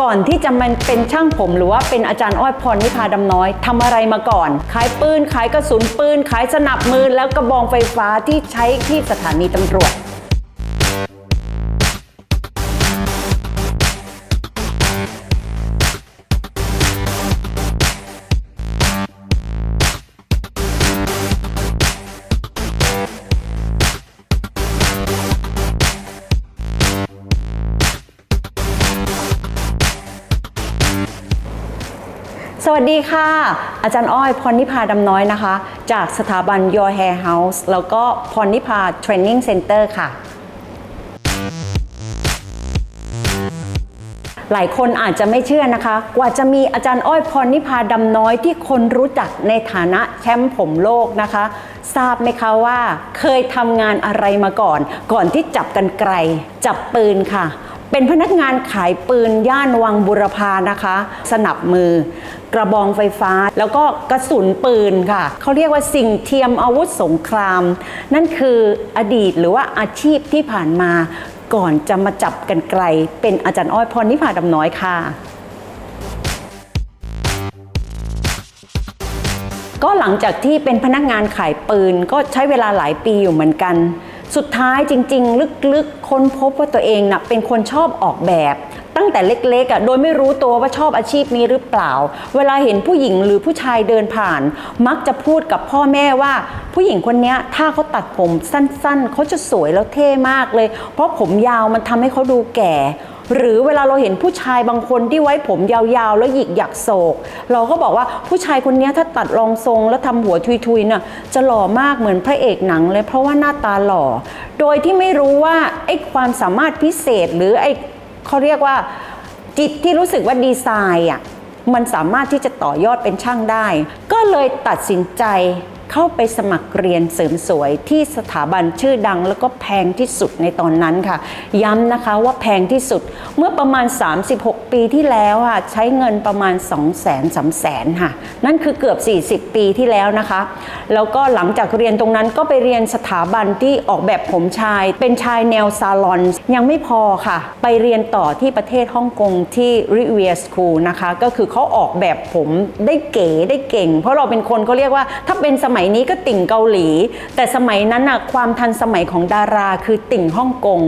ก่อนที่จะมันเป็นช่างผมหรือว่าเป็นอาจารย์อ้อยพรนิพาดำน้อยทำอะไรมาก่อน ขายปืนขายกระสุนปืน ขายสนับมือแล้วกระบองไฟฟ้าที่ใช้ที่สถานีตำรวจ สวัสดีค่ะ อาจารย์อ้อยพรนิพาดำน้อยนะคะ จากสถาบัน Your Hair House แล้วก็พรนิพา Training Center ค่ะ หลายคนอาจจะไม่เชื่อนะคะ กว่าจะมีอาจารย์อ้อยพรนิพาดำน้อยที่คนรู้จักในฐานะแชมป์ผมโลกนะคะ ทราบไหมคะว่าเคยทำงานอะไรมาก่อน ก่อนที่จับกันไกล จับปืนค่ะ เป็นพนักงานขายปืนย่านวังบุรพานะคะ สนับมือ กระบองไฟฟ้า แล้วก็กระสุนปืนค่ะ เขาเรียกว่าสิ่งเทียมอาวุธสงคราม นั่นคืออดีตหรือว่าอาชีพที่ผ่านมาก่อนจะมาจับกันไกล เป็นอาจารย์อ้อยพรนิพาดำน้อยค่ะก็หลังจากที่เป็นพนักงานขายปืนก็ใช้เวลาหลายปีอยู่เหมือนกัน สุดท้ายจริง ๆ ลึกๆ ค้นพบว่าตัวเองนะ่ะเป็นคนชอบออกแบบ ตั้งแต่เล็กๆอะโดยไม่รู้ตัวว่าชอบอาชีพนี้หรือเปล่า เวลาเห็นผู้หญิงหรือผู้ชายเดินผ่าน มักจะพูดกับพ่อแม่ว่า ผู้หญิงคนนี้ถ้าเขาตัดผมสั้นๆ เขาจะสวยแล้วเท่มากเลย เพราะผมยาวมันทำให้เขาดูแก่ หรือเวลาเราเห็นผู้ชายบางคนที่ไว้ผมยาวๆ แล้วหยิกหยักโศก เราก็บอกว่าผู้ชายคนนี้ถ้าตัดรองทรงแล้วทำหัวทุยๆน่ะจะหล่อมากเหมือนพระเอกหนังเลย เพราะว่าหน้าตาหล่อ โดยที่ไม่รู้ว่าไอ้ความสามารถพิเศษหรือไอ้เขาเรียกว่าจิตที่รู้สึกว่าดีไซน์อะมันสามารถที่จะต่อยอดเป็นช่างได้ ก็เลยตัดสินใจ เข้าไปสมัครเรียนเสริมสวยที่สถาบันชื่อดัง แล้วก็แพงที่สุดในตอนนั้นค่ะ ย้ำนะคะว่าแพงที่สุดเมื่อประมาณ 36 ปีที่แล้วค่ะใช้เงินประมาณ 2 0 0 0 0 0 3 0 0 0 0ค่ะ นั่นคือเกือบ 40 ปีที่แล้วนะคะ แล้วก็หลังจากเรียนตรงนั้นก็ไปเรียนสถาบันที่ออกแบบผมชาย เป็นชายแนวซาลอน ยังไม่พอค่ะ ไปเรียนต่อที่ประเทศฮ่องกงที่ Riviera School นะคะ ก็คือเขาออกแบบผมได้เก๋ได้เก่ง เพราะเราเป็นคนเขาเรียกว่าถ้าเป็นสมัยัยนี้ก็ติ่งเกาหลี แต่สมัยนั้นน่ะความทันสมัยของดาราคือติ่งฮ่องกง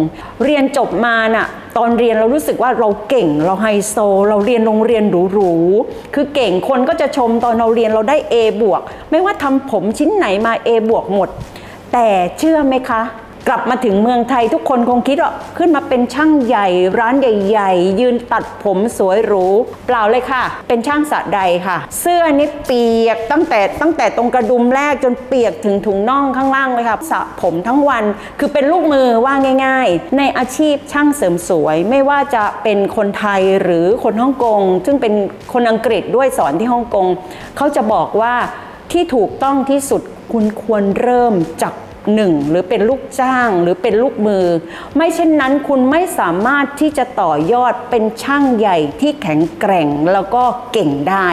เรียนจบมาน่ะตอนเรียนเรารู้สึกว่าเราเก่งเราไฮโซ เราเรียนโรงเรียนหรูๆคือเก่งคนก็จะชมตอนเราเรียนเราได้ A บวกไม่ว่าทำผมชิ้นไหนมา A บวกหมด แต่เชื่อไหมคะ กลับมาถึงเมืองไทยทุกคนคงคิดว่าขึ้นมาเป็นช่างใหญ่ ร้านใหญ่ ๆ ยืนตัดผมสวยหรูเปล่าเลยค่ะ เป็นช่างสระใดค่ะ เสื้อนี่เปียกตั้งแต่ตั้งแต่ตรงกระดุมแรกจนเปียกถึงถุงน่องข้างล่างเลยค่ะสระผมทั้งวัน คือเป็นลูกมือว่าง่าย ๆ ในอาชีพช่างเสริมสวย ไม่ว่าจะเป็นคนไทยหรือคนฮ่องกง ซึ่งเป็นคนอังกฤษด้วยสอนที่ฮ่องกงเขาจะบอกว่าที่ถูกต้องที่สุดคุณควรเริ่มจาก หนึ่งหรือเป็นลูกจ้างหรือเป็นลูกมือ ไม่เช่นนั้นคุณไม่สามารถที่จะต่อยอดเป็นช่างใหญ่ที่แข็งแกร่งแล้วก็เก่งได้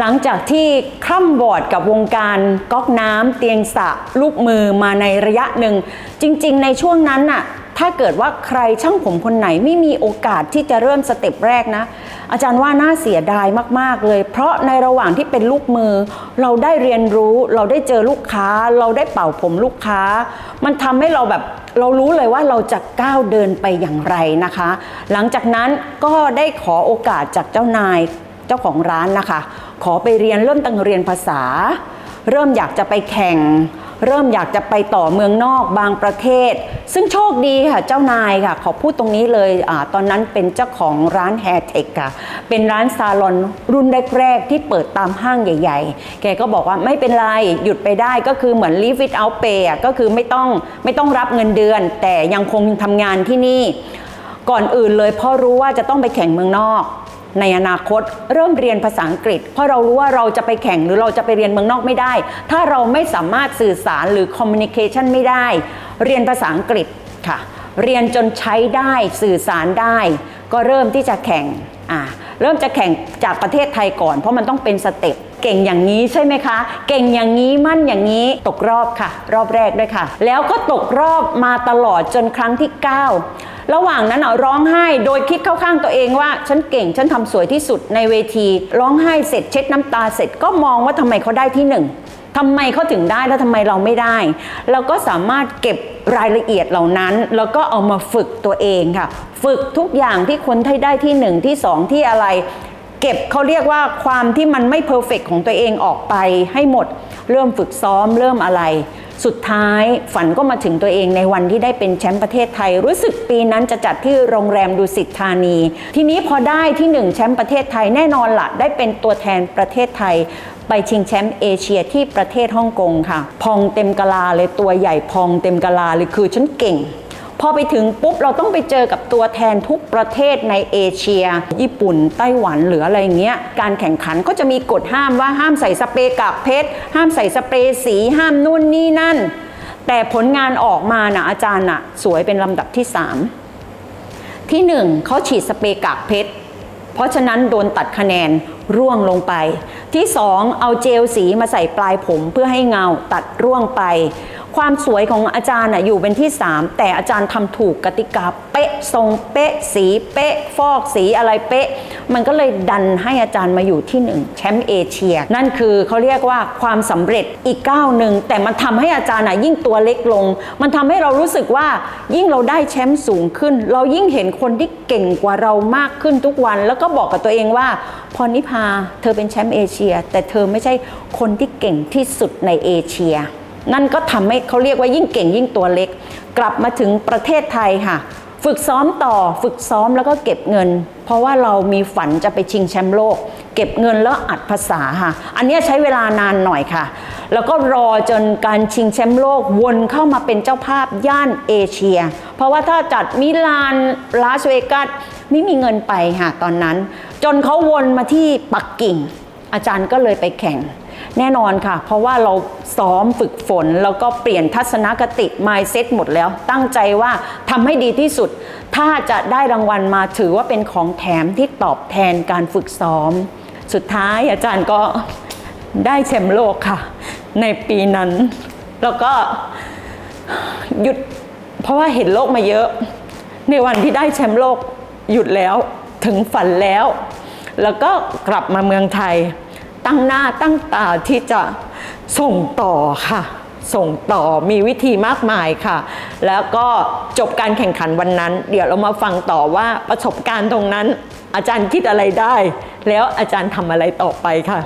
หลังจากที่คร่ำวอดกับวงการก๊อกน้ำเตียงสะลูกมือมาในระยะหนึ่ง จริง ๆ ในช่วงนั้นน่ะถ้าเกิดว่าใครช่างผมคนไหนไม่มีโอกาสที่จะเริ่มสเต็ปแรกนะ อาจารย์ว่าน่าเสียดายมาก ๆ เลย เพราะในระหว่างที่เป็นลูกมือ เราได้เรียนรู้ เราได้เจอลูกค้า เราได้เป่าผมลูกค้า มันทำให้เราแบบเรารู้เลยว่าเราจะก้าวเดินไปอย่างไรนะคะ หลังจากนั้นก็ได้ขอโอกาสจากเจ้านายเจ้าของร้านนะคะ ขอไปเรียนเริ่มตั้งเรียนภาษา เริ่มอยากจะไปแข่ง เริ่มอยากจะไปต่อเมืองนอกบางประเทศ ซึ่งโชคดีค่ะเจ้านายค่ะ ขอพูดตรงนี้เลยอตอนนั้นเป็นเจ้าของร้านแฮร์เทคค่ะ เป็นร้านซาลอนรุ่นแรกๆ ที่เปิดตามห้างใหญ่ ๆ แกก็บอกว่าไม่เป็นไร หยุดไปได้ก็คือเหมือน live it out pay อะก็คือไม่ต้องไม่ต้องรับเงินเดือน แต่ยังคงทำงานที่นี่ ก่อนอื่นเลยเพราะรู้ว่าจะต้องไปแข่งเมืองนอก ในอนาคตเริ่มเรียนภาษาอังกฤษ เพราะเรารู้ว่าเราจะไปแข่งหรือเราจะไปเรียนเมืองนอกไม่ได้ ถ้าเราไม่สามารถสื่อสารหรือ communication ไม่ได้ เรียนภาษาอังกฤษค่ะ เรียนจนใช้ได้สื่อสารได้ ก็เริ่มที่จะแข่งอ่าเริ่มจะแข่งจากประเทศไทยก่อน เพราะมันต้องเป็นสเต็ป เก่งอย่างนี้ใช่ไหมคะ เก่งอย่างนี้มั่นอย่างนี้ตกรอบค่ะ รอบแรกด้วยค่ะ แล้วก็ตกรอบมาตลอดจนครั้งที่ 9 ระหว่างนั้นอะร้องไห้โดยคิดเข้าข้างตัวเองว่า ฉันเก่งฉันทำสวยที่สุดในเวที ร้องไห้เสร็จเช็ดน้ำตาเสร็จก็มองว่าทำไมเขาได้ที่หนึ่งทำไมเขาถึงได้แล้วทำไมเราไม่ได้ เราก็สามารถเก็บรายละเอียดเหล่านั้น แล้วก็เอามาฝึกตัวเองค่ะ ฝึกทุกอย่างที่คนที่ได้ที่หนึ่งที่สองที่อะไร ก็บเขาเรียกว่าความที่มันไม่เพอร์เฟกของตัวเองออกไปให้หมด เริ่มฝึกซ้อมเริ่มอะไร สุดท้ายฝันก็มาถึงตัวเองในวันที่ได้เป็นแชมป์ประเทศไทย รู้สึกปีนั้นจะจัดที่โรงแรมดุสิตธานี ทีนี้พอได้ที่หนึ่งแชมป์ประเทศไทยแน่นอนละได้เป็นตัวแทนประเทศไทย ไปชิงแชมป์เอเชียที่ประเทศฮ่องกงค่ะ พองเต็มกะลาเลยตัวใหญ่พองเต็มกะลาเลยคือฉันเก่ง พอไปถึงปุ๊บเราต้องไปเจอกับตัวแทนทุกประเทศในเอเชีย ญี่ปุ่น ไต้หวันหรืออะไรเงี้ย การแข่งขันก็จะมีกฎห้ามว่าห้ามใส่สเปรย์กากเพชร ห้ามใส่สเปรย์สี ห้ามนู่นนี่นั่น แต่ผลงานออกมานะอาจารย์นะสวยเป็นลำดับที่ 3 ที่หนึ่งเขาฉีดสเปรย์กากเพชร เพราะฉะนั้นโดนตัดคะแนนร่วงลงไป ที่สองเอาเจลสีมาใส่ปลายผมเพื่อให้เงาตัดร่วงไป ความสวยของอาจารย์อยู่เป็นที่ 3 แต่อาจารย์ทำถูกกติกาเป๊ะทรงเป๊ะสีเป๊ะฟอกสีอะไรเป๊ะ มันก็เลยดันให้อาจารย์มาอยู่ที่ 1 แชมป์เอเชีย นั่นคือเขาเรียกว่าความสำเร็จอีกก้าวหนึ่งแต่มันทำให้อาจารย์ยิ่งตัวเล็กลง มันทำให้เรารู้สึกว่ายิ่งเราได้แชมป์สูงขึ้น เรายิ่งเห็นคนที่เก่งกว่าเรามากขึ้นทุกวัน แล้วก็บอกกับตัวเองว่าพรนิพาเธอเป็นแชมป์เอเชีย แต่เธอไม่ใช่คนที่เก่งที่สุดในเอเชีย นั่นก็ทำให้เขาเรียกว่ายิ่งเก่งยิ่งตัวเล็ก กลับมาถึงประเทศไทยค่ะ ฝึกซ้อมต่อฝึกซ้อมแล้วก็เก็บเงิน เพราะว่าเรามีฝันจะไปชิงแชมป์โลก เก็บเงินแล้วอัดภาษาค่ะ อันนี้ใช้เวลานานหน่อยค่ะ แล้วก็รอจนการชิงแชมป์โลกวนเข้ามาเป็นเจ้าภาพย่านเอเชีย เพราะว่าถ้าจัดมิลานลาสเวกัสไม่มีเงินไปค่ะตอนนั้น จนเขาวนมาที่ปักกิ่ง อาจารย์ก็เลยไปแข่ง แน่นอนค่ะ เพราะว่าเราซ้อมฝึกฝน แล้วก็เปลี่ยนทัศนคติ mindset หมดแล้ว ตั้งใจว่าทำให้ดีที่สุด ถ้าจะได้รางวัลมาถือว่าเป็นของแถมที่ตอบแทนการฝึกซ้อม สุดท้ายอาจารย์ก็ได้แชมป์โลกค่ะ ในปีนั้น แล้วก็หยุดเพราะว่าเห็นโลกมาเยอะ ในวันที่ได้แชมป์โลกหยุดแล้วถึงฝันแล้ว แล้วก็กลับมาเมืองไทย ตั้งหน้าตั้งตาที่จะส่งต่อค่ะ ส่งต่อมีวิธีมากมายค่ะ แล้วก็จบการแข่งขันวันนั้น เดี๋ยวเรามาฟังต่อว่าประสบการณ์ตรงนั้น อาจารย์คิดอะไรได้ แล้วอาจารย์ทำอะไรต่อไปค่ะ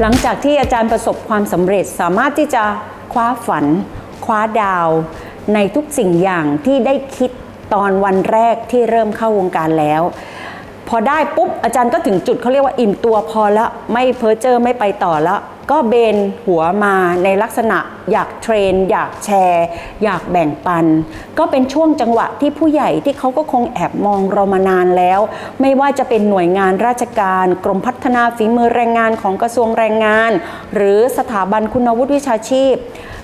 หลังจากที่อาจารย์ประสบความสำเร็จสามารถที่จะคว้าฝัน คว้าดาว ในทุกสิ่งอย่างที่ได้คิดตอนวันแรกที่เริ่มเข้าวงการแล้ว พอได้ปุ๊บอาจารย์ก็ถึงจุดเขาเรียกว่าอิ่มตัวพอแล้วไม่เพ้อเจอไม่ไปต่อแล้ว ก็เบนหัวมาในลักษณะอยากเทรน อยากแชร์ อยากแบ่งปัน ก็เป็นช่วงจังหวะที่ผู้ใหญ่ที่เขาก็คงแอบมองเรามานานแล้ว ไม่ว่าจะเป็นหน่วยงานราชการ กรมพัฒนาฝีมือแรงงานของกระทรวงแรงงาน หรือสถาบันคุณวุฒิวิชาชีพ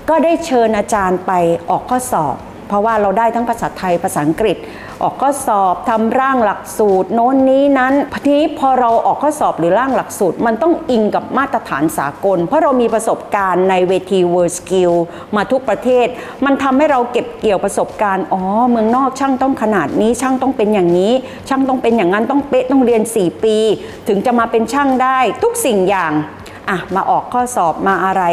ก็ได้เชิญอาจารย์ไปออกข้อสอบ เพราะว่าเราได้ทั้งภาษาไทยภาษาอังกฤษ ออกข้อสอบทำร่างหลักสูตร โน้นนี้นั้นทีนี้พอเราออกข้อสอบหรือร่างหลักสูตร มันต้องอิงกับมาตรฐานสากล เพราะเรามีประสบการณ์ในเวที World Skill มาทุกประเทศ มันทำให้เราเก็บเกี่ยวประสบการณ์อ๋อเมืองนอกช่างต้องขนาดนี้ช่างต้องเป็นอย่างนี้ ช่างต้องเป็นอย่างนั้นต้องเป๊ะต้องเรียน 4 ปี ถึงจะมาเป็นช่างได้ทุกสิ่งอย่าง อะมาออกข้อสอบมาอะไร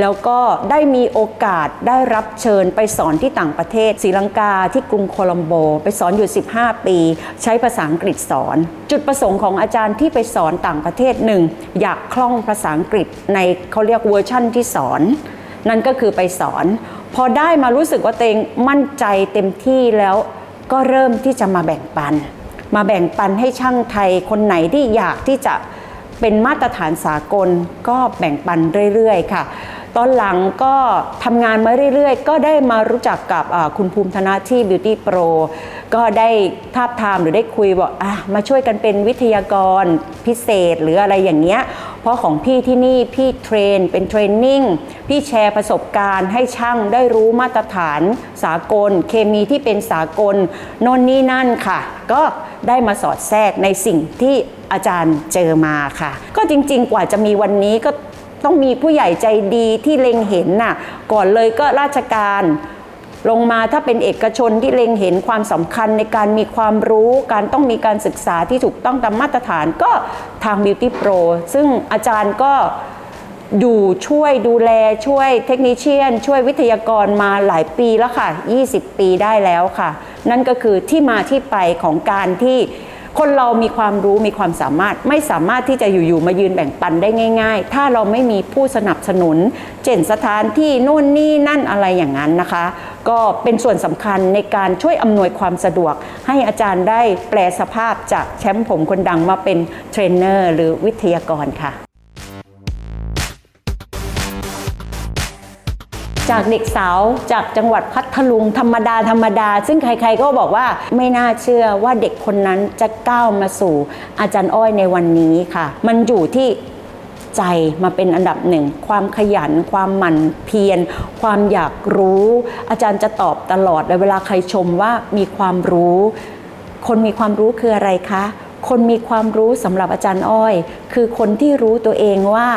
แล้วก็ได้มีโอกาสได้รับเชิญไปสอนที่ต่างประเทศศรีลังกาที่กรุงโคลัมโบ ไปสอนอยู่ 15 ปี ใช้ภาษาอังกฤษสอน จุดประสงค์ของอาจารย์ที่ไปสอนต่างประเทศหนึ่งอยากคล่องภาษาอังกฤษในเขาเรียกเวอร์ชั่นที่สอน นั่นก็คือไปสอน พอได้มารู้สึกว่าตัวเองมั่นใจเต็มที่แล้วก็เริ่มที่จะมาแบ่งปัน มาแบ่งปันให้ช่างไทยคนไหนที่อยากที่จะ เป็นมาตรฐานสากลก็แบ่งปันเรื่อยๆ ค่ะ ตอนหลังก็ทำงานมาเรื่อยๆ ก็ได้มารู้จักกับคุณภูมิธนาที่ Beauty Pro ก็ได้ทาบทามหรือได้คุยบอกอะมาช่วยกันเป็นวิทยากรพิเศษหรืออะไรอย่างเงี้ย เพราะของพี่ที่นี่พี่เทรนเป็นเทรนนิ่ง พี่แชร์ประสบการณ์ให้ช่างได้รู้มาตรฐานสากล เคมีที่เป็นสากลโน่นนี่นั่นค่ะ ก็ ได้มาสอดแทรกในสิ่งที่อาจารย์เจอมาค่ะ ก็จริง ๆ กว่าจะมีวันนี้ก็ต้องมีผู้ใหญ่ใจดีที่เล็งเห็นน่ะก่อนเลยก็ราชการลงมาถ้าเป็นเอกชนที่เล็งเห็นความสำคัญในการมีความรู้ การต้องมีการศึกษาที่ถูกต้องตามมาตรฐานก็ทาง Beauty Pro ซึ่งอาจารย์ก็อยู่ช่วยดูแลช่วยเทคนิชเชียน ช่วยวิทยากรมาหลายปีแล้วค่ะ 20 ปีได้แล้วค่ะ นั่นก็คือที่มาที่ไปของการที่คนเรามีความรู้มีความสามารถไม่สามารถที่จะอยู่ๆมายืนแบ่งปันได้ง่าย ๆ ถ้าเราไม่มีผู้สนับสนุนเช่นสถานที่นู่นนี่นั่นอะไรอย่างนั้นนะคะ ก็เป็นส่วนสำคัญในการช่วยอำนวยความสะดวก ให้อาจารย์ได้แปลสภาพจากแชมป์ผมคนดังมาเป็นเทรนเนอร์หรือวิทยากรค่ะ จากเด็กสาวจากจังหวัดพัทลุงธรรมดาธรรมดา ซึ่งใครๆก็บอกว่าไม่น่าเชื่อว่าเด็กคนนั้นจะก้าวมาสู่อาจารย์อ้อยในวันนี้ค่ะ มันอยู่ที่ใจมาเป็นอันดับหนึ่ง ความขยัน ความหมั่นเพียร ความอยากรู้ อาจารย์จะตอบตลอดเลยเวลาใครชมว่ามีความรู้ คนมีความรู้คืออะไรคะ คนมีความรู้สำหรับอาจารย์อ้อย คือคนที่รู้ตัวเองว่า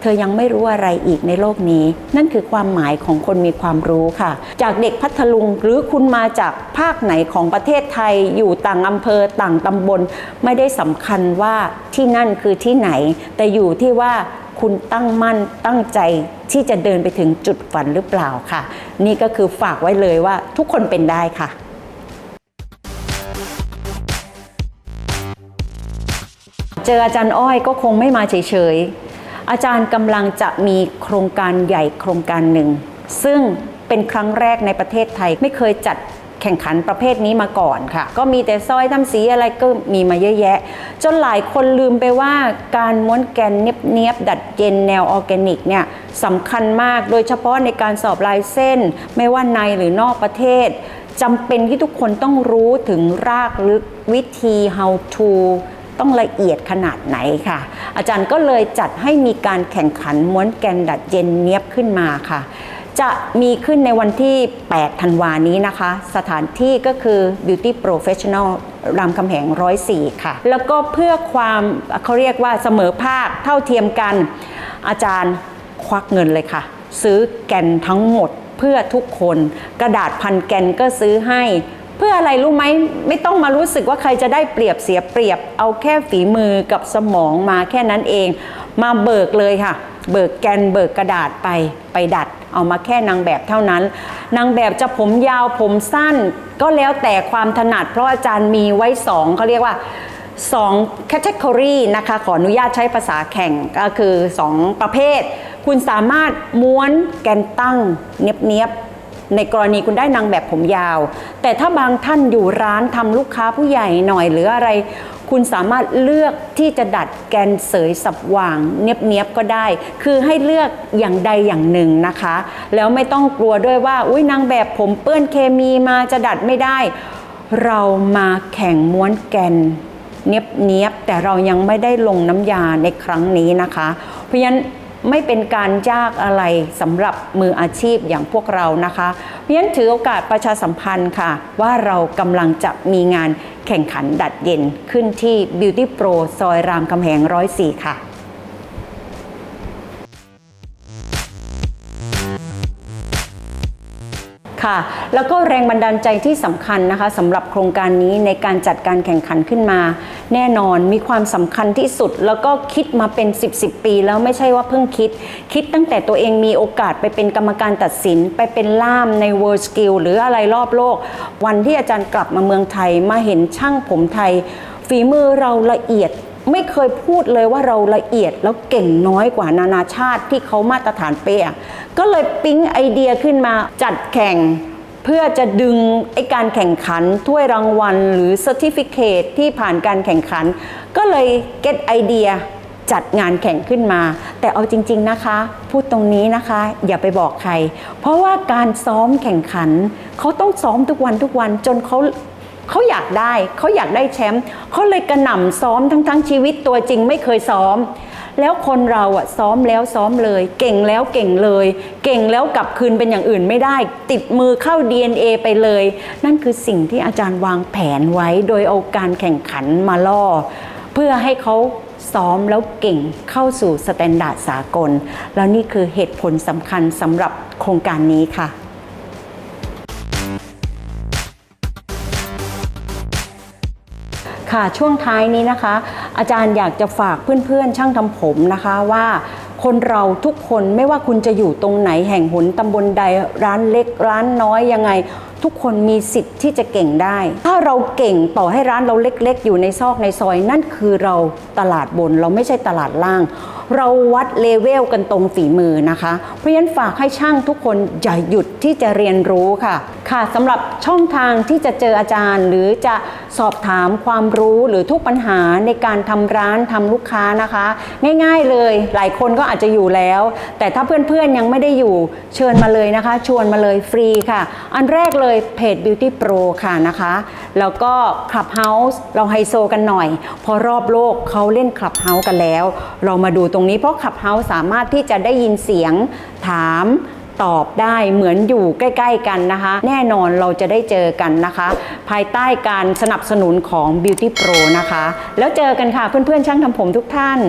เธอยังไม่รู้อะไรอีกในโลกนี้ นั่นคือความหมายของคนมีความรู้ค่ะ จากเด็กพัทลุงหรือคุณมาจากภาคไหนของประเทศไทยอยู่ต่างอำเภอต่างตำบล ไม่ได้สำคัญว่าที่นั่นคือที่ไหน แต่อยู่ที่ว่าคุณตั้งมั่นตั้งใจที่จะเดินไปถึงจุดฝันหรือเปล่าค่ะ นี่ก็คือฝากไว้เลยว่าทุกคนเป็นได้ค่ะเจออาจารย์อ้อยก็คงไม่มาเฉย อาจารย์กำลังจะมีโครงการใหญ่โครงการหนึ่ง ซึ่งเป็นครั้งแรกในประเทศไทยไม่เคยจัดแข่งขันประเภทนี้มาก่อนค่ะ ก็มีแต่ซอยทำสีอะไรก็มีมาเยอะแยะ จนหลายคนลืมไปว่าการม้วนแกนเนียบๆดัดเย็นแนวออร์แกนิกเนี่ยสำคัญมากโดยเฉพาะในการสอบลายเส้น ไม่ว่าในหรือนอกประเทศจำเป็นที่ทุกคนต้องรู้ถึงรากลึกวิธี how to ต้องละเอียดขนาดไหนค่ะ อาจารย์ก็เลยจัดให้มีการแข่งขันม้วนแกนดัดเย็นเนียบขึ้นมาค่ะ จะมีขึ้นในวันที่ 8 ธันวานี้นะคะ สถานที่ก็คือ Beauty Professional รามคำแหง 104 ค่ะ แล้วก็เพื่อความเขาเรียกว่าเสมอภาคเท่าเทียมกัน อาจารย์ควักเงินเลยค่ะ ซื้อแกนทั้งหมดเพื่อทุกคน กระดาษพันแกนก็ซื้อให้ เพื่ออะไรรู้ไหมไม่ต้องมารู้สึกว่าใครจะได้เปรียบเสียเปรียบ เอาแค่ฝีมือกับสมองมาแค่นั้นเอง มาเบิกเลยค่ะ เบิกแกนเบิกกระดาษไปไปดัด เอามาแค่นางแบบเท่านั้น นางแบบจะผมยาวผมสั้น ก็แล้วแต่ความถนัดเพราะอาจารย์มีไว้สองเขาเรียกว่า2 category นะคะ ขออนุญาตใช้ภาษาแข่งก็คือ 2 ประเภท คุณสามารถม้วนแกนตั้งเนียบๆ ในกรณีคุณได้นางแบบผมยาว แต่ถ้าบางท่านอยู่ร้านทำลูกค้าผู้ใหญ่หน่อยหรืออะไร คุณสามารถเลือกที่จะดัดแกนเสยสับหว่าง เนียบๆก็ได้ คือให้เลือกอย่างใดอย่างหนึ่งนะคะ แล้วไม่ต้องกลัวด้วยว่าอุ้ยนางแบบผมเปื้อนเคมีมาจะดัดไม่ได้ เรามาแข่งม้วนแกนเนียบเนียบๆแต่เรายังไม่ได้ลงน้ำยาในครั้งนี้นะคะ เพราะฉะนั้น ไม่เป็นการยากอะไรสำหรับมืออาชีพอย่างพวกเรานะคะเพราะฉะนั้นถือโอกาสประชาสัมพันธ์ค่ะ ว่าเรากำลังจะมีงานแข่งขันดัดเย็นขึ้นที่ Beauty Pro ซอยรามคำแหง104 ค่ะ ค่ะ แล้วก็แรงบันดาลใจที่สำคัญนะคะสำหรับโครงการนี้ในการจัดการแข่งขันขึ้นมา แน่นอนมีความสำคัญที่สุด แล้วก็คิดมาเป็น 10 10ปีแล้วไม่ใช่ว่าเพิ่งคิด คิดตั้งแต่ตัวเองมีโอกาสไปเป็นกรรมการตัดสิน ไปเป็นล่ามใน World Skill หรืออะไรรอบโลก วันที่อาจารย์กลับมาเมืองไทยมาเห็นช่างผมไทยฝีมือเราละเอียด ไม่เคยพูดเลยว่าเราละเอียดแล้วเก่งน้อยกว่านานาชาติที่เขามาตรฐานเป๊ะก็เลยปิ๊งไอเดียขึ้นมาจัดแข่งเพื่อจะดึงไอการแข่งขันถ้วยรางวัลหรือ Certificate ที่ผ่านการแข่งขัน ก็เลยเก็ตไอเดียจัดงานแข่งขึ้นมา แต่เอาจริง ๆนะคะ พูดตรงนี้นะคะ อย่าไปบอกใคร เพราะว่าการซ้อมแข่งขัน เขาต้องซ้อมทุกวันทุกวันจนเขา เขาอยากได้เขาอยากได้แชมป์เขาเลยกระหน่ำซ้อมทั้งทั้งชีวิตตัวจริงไม่เคยซ้อม แล้วคนเราอะซ้อมแล้วซ้อมเลย เก่งแล้วเก่งเลย เก่งแล้วกลับคืนเป็นอย่างอื่นไม่ได้ ติดมือเข้า DNA ไปเลย นั่นคือสิ่งที่อาจารย์วางแผนไว้โดยเอาการแข่งขันมาล่อ เพื่อให้เขาซ้อมแล้วเก่งเข้าสู่สแตนดาร์ดสากล แล้วนี่คือเหตุผลสำคัญสำหรับโครงการนี้ค่ะ ค่ะช่วงท้ายนี้นะคะ อาจารย์อยากจะฝากเพื่อนๆ ช่างทำผมนะคะว่าคนเราทุกคนไม่ว่าคุณจะอยู่ตรงไหนแห่งหนตำบลใดร้านเล็กร้านน้อยยังไง ทุกคนมีสิทธิ์ที่จะเก่งได้ ถ้าเราเก่งต่อให้ร้านเราเล็ก ๆ อยู่ในซอกในซอย นั่นคือเราตลาดบนเราไม่ใช่ตลาดล่าง เราวัดเลเวลกันตรงฝีมือนะคะ เพราะฉะนั้นฝากให้ช่างทุกคนอย่าหยุดที่จะเรียนรู้ค่ะ ค่ะสำหรับช่องทางที่จะเจออาจารย์ หรือจะสอบถามความรู้หรือทุกปัญหาในการทำร้านทำลูกค้านะคะ ง่ายๆเลยหลายคนก็อาจจะอยู่แล้ว แต่ถ้าเพื่อนๆยังไม่ได้อยู่เชิญมาเลยนะคะ ชวนมาเลยฟรีค่ะ อันแรกเลยเลยเพจ Beauty Pro ค่ะนะคะ แล้วก็ Clubhouse เราไฮโซกันหน่อย พอรอบโลกเขาเล่น Clubhouse กันแล้ว เรามาดูตรงนี้เพราะ Clubhouse สามารถที่จะได้ยินเสียงถามตอบได้เหมือนอยู่ใกล้ ๆ กันนะคะ แน่นอนเราจะได้เจอกันนะคะ ภายใต้การสนับสนุนของ Beauty Pro นะคะ แล้วเจอกันค่ะเพื่อนๆช่างทำผมทุกท่าน